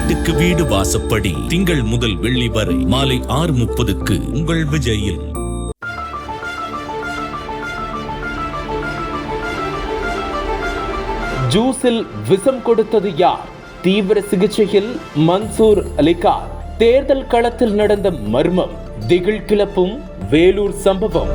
வீட்டுக்கு வீடு வாசப்படி திங்கள் முதல் வெள்ளி வரை மாலை ஆறு முப்பதுக்கு உங்கள் விஜயில். ஜூஸில் விஷம் கொடுத்தது யார்? தீவிர சிகிச்சையில் மன்சூர் அலிகார். தேர்தல் களத்தில் நடந்த மர்மம் திகில் கிளப்பும் வேலூர் சம்பவம்.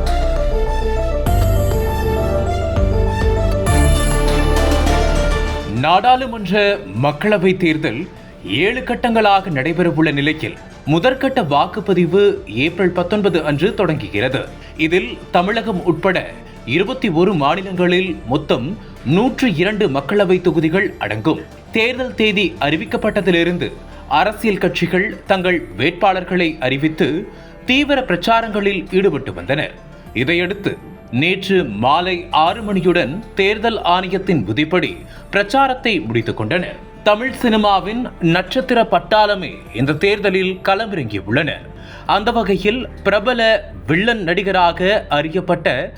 நாடாளுமன்ற மக்களவை தேர்தல் ஏழு கட்டங்களாக நடைபெறவுள்ள நிலையில் முதற்கட்ட வாக்குப்பதிவு ஏப்ரல் பத்தொன்பது அன்று தொடங்குகிறது. இதில் தமிழகம் உட்பட இருபத்தி ஒரு மாநிலங்களில் மொத்தம் நூற்று இரண்டு மக்களவை தொகுதிகள் அடங்கும். தேர்தல் தேதி அறிவிக்கப்பட்டதிலிருந்து அரசியல் கட்சிகள் தங்கள் வேட்பாளர்களை அறிவித்து தீவிர பிரச்சாரங்களில் ஈடுபட்டு வந்தனர். இதையடுத்து நேற்று மாலை ஆறு மணியுடன் தேர்தல் ஆணையத்தின் விதிப்படி பிரச்சாரத்தை முடித்துக் கொண்டனர். தமிழ் சினிமாவின் நட்சத்திர பட்டாளமே இந்த தேர்தலில் களமிறங்கியுள்ளனர் அந்த வகையில் பிரபல வில்லன் நடிகராக அறியப்பட்ட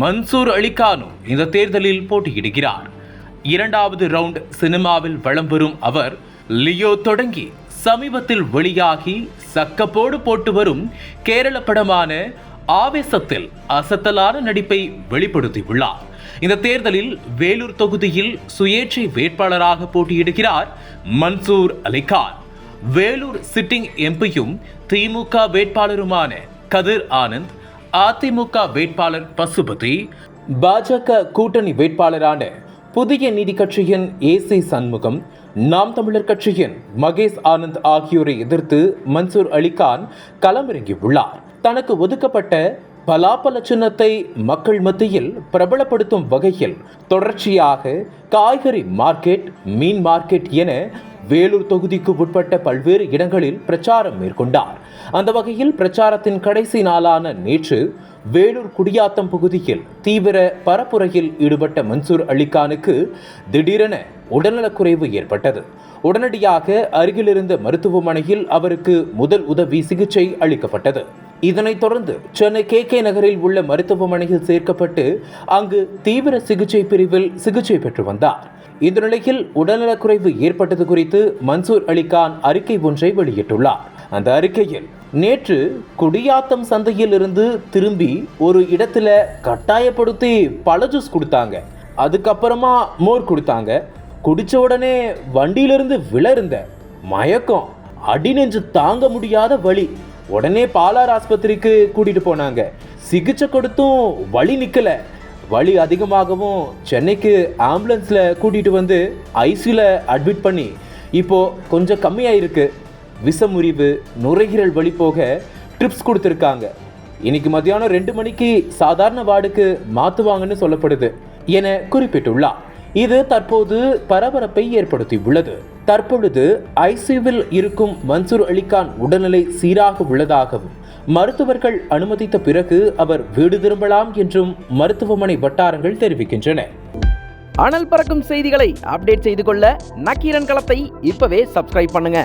மன்சூர் அலிகானு இந்த தேர்தலில் போட்டியிடுகிறார். இரண்டாவது ரவுண்ட் சினிமாவில் வளம் பெறும் அவர் லியோ தொடங்கி சமீபத்தில் வெளியாகி சக்கப்போடு போட்டு வரும் கேரள படமான ஆவேசத்தில் அசத்தலான நடிப்பை வெளிப்படுத்தியுள்ளார். இந்த தேர்தலில் வேலூர் தொகுதியில் சுயேட்சை வேட்பாளராக போட்டியிடுகிறார் மன்சூர் அலிகான் வேலூர் சிட்டிங் எம்பியும் திமுக வேட்பாளருமான கதிர் ஆனந்த் அதிமுக வேட்பாளர் பசுபதி பாஜக கூட்டணி வேட்பாளரான புதிய நீதி கட்சியின் ஏசி சண்முகம் நாம் தமிழர் கட்சியின் மகேஷ் ஆனந்த் ஆகியோரை எதிர்த்து மன்சூர் அலிகான் களமிறங்கியுள்ளார். தனக்கு ஒதுக்கப்பட்ட பலாப்பல சின்னத்தை மக்கள் மத்தியில் பிரபலப்படுத்தும் வகையில் தொடர்ச்சியாக காய்கறி மார்க்கெட் மீன் மார்க்கெட் என வேலூர் தொகுதிக்கு உட்பட்ட பல்வேறு இடங்களில் பிரச்சாரம் மேற்கொண்டார். அந்த வகையில் பிரச்சாரத்தின் கடைசி நாளான நேற்று வேலூர் குடியாத்தம் பகுதியில் தீவிர பரப்புரையில் ஈடுபட்ட மன்சூர் அலிகானுக்கு திடீரென உடல்நலக்குறைவு ஏற்பட்டது. உடனடியாக அருகிலிருந்த மருத்துவமனையில் அவருக்கு முதல் உதவி சிகிச்சை அளிக்கப்பட்டது. இதனைத் தொடர்ந்து சென்னை கே கே நகரில் உள்ள மருத்துவமனையில் சேர்க்கப்பட்டு அங்கு தீவிர சிகிச்சை பிரிவில் சிகிச்சை பெற்று வந்தார். இந்த நிலையில் உடல்நலக்குறைவு ஏற்பட்டது குறித்து மன்சூர் அலிகான் அறிக்கை ஒன்றை வெளியிட்டுள்ளார். அந்த அறிக்கையில் நேற்று குடியாத்தம் சந்தையில் இருந்து திரும்பி ஒரு இடத்துல கட்டாயப்படுத்தி பல ஜூஸ் கொடுத்தாங்க. அதுக்கப்புறமா மோர் கொடுத்தாங்க. குடிச்ச உடனே வண்டியிலிருந்து விழ இருந்த மயக்கம். அடி நெஞ்சு தாங்க முடியாத வழி உடனே பாலார் ஆஸ்பத்திரிக்கு கூட்டிகிட்டு போனாங்க. சிகிச்சை கொடுத்தும் வழி நிற்கலை வலி அதிகமாகவும் சென்னைக்கு ஆம்புலன்ஸில் கூட்டிகிட்டு வந்து ஐசியூவில் அட்மிட் பண்ணி இப்போது கொஞ்சம் கம்மியாயிருக்கு. விசமுறிவு நுரையீரல் வழி போக ட்ரிப்ஸ் கொடுத்துருக்காங்க. இன்னைக்கு மத்தியானம் ரெண்டு மணிக்கு சாதாரண வார்டுக்கு மாற்றுவாங்கன்னு சொல்லப்படுது என குறிப்பிட்டுள்ளார். இது தற்போது பரபரப்பை ஏற்படுத்தியுள்ளது. தற்பொழுது ஐசியூவில் இருக்கும் மன்சூர் அலிகான் உடல்நிலை சீராக உள்ளதாகவும் மருத்துவர்கள் அனுமதித்த பிறகு அவர் வீடு திரும்பலாம் என்றும் மருத்துவமனை வட்டாரங்கள் தெரிவிக்கின்றன. அனல் பறக்கும் செய்திகளை அப்டேட் செய்து கொள்ள நக்கீரன் களத்தை இப்பவே சப்ஸ்கிரைப் பண்ணுங்க.